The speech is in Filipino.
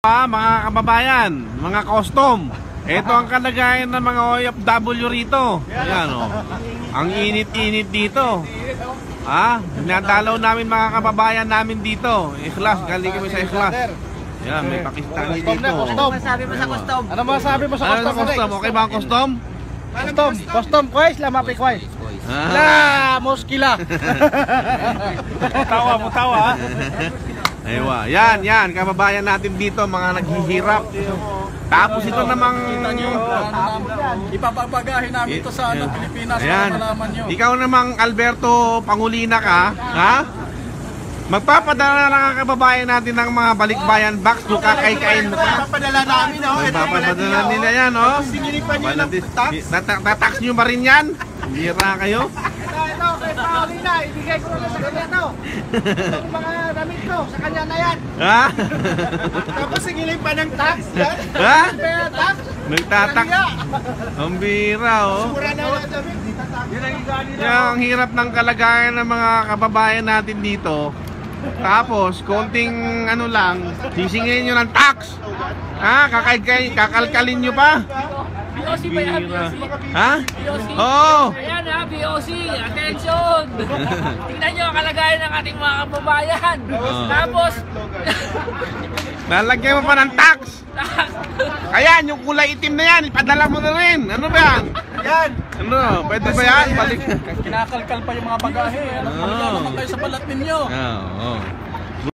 Ah, mga kababayan, mga custom. Ito ang kalagayan ng mga OFW rito. Ayan oh. Ang init-init dito. Ha? Nadalaw namin mga kababayan namin dito. Ikhlas, galing kami sa ikhlas. Yan, may Pakistani dito. Ano masabi mo sa custom? Ano masabi mo sa Ano custom? sa custom? Okay ba ang custom? Custom, custom, kwais, lamapi kwais. Ah. La, moskila. Mutawa, mutawa. Aywa. Yan, yan. Kababayan natin dito, mga naghihirap. Tapos ito namang... Ipapapagahin namin ito sa ano, Pilipinas Ayan. para malaman nyo. Ikaw namang Alberto Pangulina ka, ha? Magpapadala lang ang kababayan natin ng mga balikbayan box to kakay-kain mo pa. Papadala namin, oh. Magpapadala nila yan, oh. Singilipan nyo ng tax. Tata- Tatax nyo ba rin yan? Bira kayo? Ito, kay Paulina, ibigay ko na sa kanya to. Itong mga damit ko, sa kanya na yan. Ha? Tapos singilin pa ng tax, yan. Ha? Pera tax. Nagtatak. Ang bira, oh. Mura na lang damit, tatak. Yun ang Yan hirap ng kalagayan ng mga kababayan natin dito. Tapos, konting ano lang, sisingilin nyo ng tax. Ha? Kakay, kakalkalin nyo pa. BOC ba yan? BOC? Ha? BOC? Oo. Ayan ha, BOC. Attention! Tingnan nyo ang kalagayan ng ating mga kababayan. Oo. Tapos, Lalagyan mo pa ng tax. Ayan, yung kulay itim na yan, ipadala mo na rin. Ano ba yan? Yan. Ano? Pwede ba yan? Balik. Kinakalkal pa yung mga bagahe. Ano, oh. naman kayo sa balat ninyo. Oo.